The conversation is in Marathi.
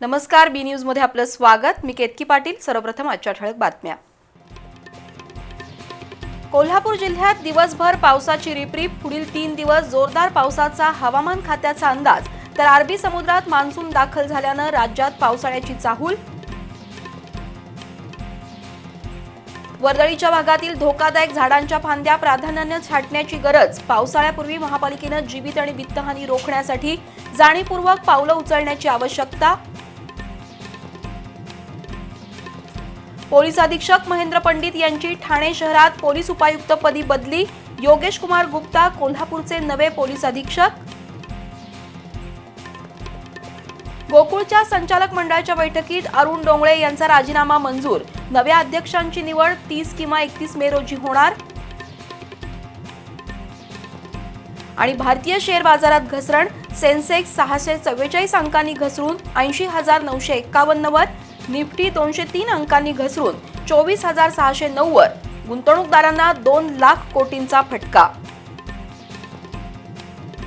नमस्कार बी न्यूजमध्ये आपलं स्वागत. मी केतकी पाटील सर्वप्रथम आजच्या ठळक बातम्या. कोल्हापूर जिल्ह्यात दिवसभर पावसाची रिपरिप पुढील तीन दिवस जोरदार पावसाचा हवामान खात्याचा अंदाज. तर अरबी समुद्रात मान्सून दाखल झाल्यानं राज्यात पावसाळ्याची चाहूल. वर्दळीच्या भागातील धोकादायक झाडांच्या फांद्या प्राधान्याने छाटण्याची गरज. पावसाळ्यापूर्वी महापालिकेनं जीवित आणि वित्तहानी रोखण्यासाठी जाणीवपूर्वक पावलं उचलण्याची आवश्यकता पोलीस अधीक्षक महेंद्र पंडित यांची ठाणे शहरात पोलीस उपायुक्तपदी बदली. योगेश कुमार गुप्ता कोल्हापूरचे नवे पोलीस अधीक्षक. गोकुळच्या संचालक मंडळाच्या बैठकीत अरुण डोंगळे यांचा राजीनामा मंजूर. नव्या अध्यक्षांची निवड तीस किंवा एकतीस मे रोजी होणार. आणि भारतीय शेअर बाजारात घसरण. सेन्सेक्स सहाशे चव्वेचाळीस अंकांनी घसरून ऐंशी हजार नऊशे एक्कावन्नवर निफ्टी दोनशे तीन अंकांनी घसरून चोवीस हजार सहाशे नव्वद. गुंतवणूकदारांना दोन लाख कोटींचा फटका.